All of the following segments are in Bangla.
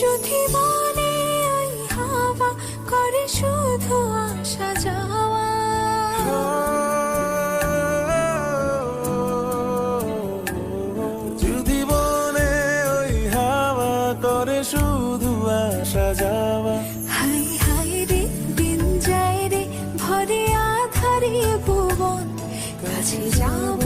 যদি মনে ওই হাওয়া করে শুধু আসা যাওয়া। যদি বলে ওই হাওয়া করে শুধু আসা যাওয়া। হাই হাই রে দিন যায় রে ভরে আধারে ভুবন। কাছে যাব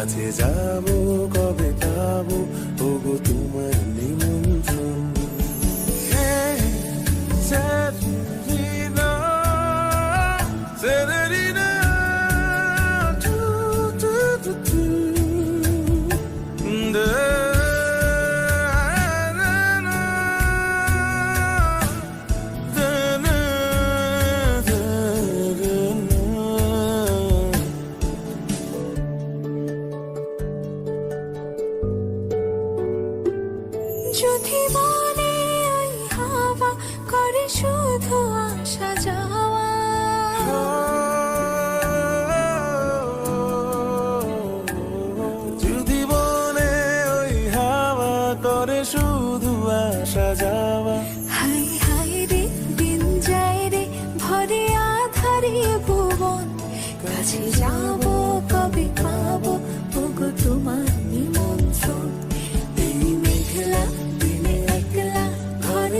কাছে যাব কবে পাবো ওগো তোমার নিমন্ত্রণ। যদি মনে ওই হাওয়া করে শুধু আসা যাওয়া। যদি বলে ওই হাওয়া করে শুধু আসা যাওয়া। হাই হাই রে দিন যায় রে ভরে আধারে ভুবন। কাছে যাব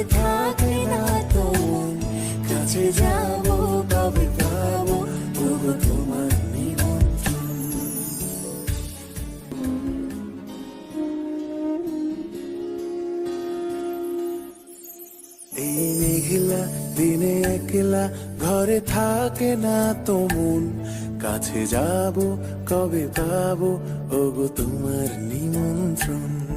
ঘরে থাকে না তো মন। কাছে যাব, কবে পাবো ওগো তোমার এই মেঘলা দিনে একলা ঘরে থাকে না তো কাছে যাব, কবে পাবো, ওগো তোমার নিমন্ত্রণ।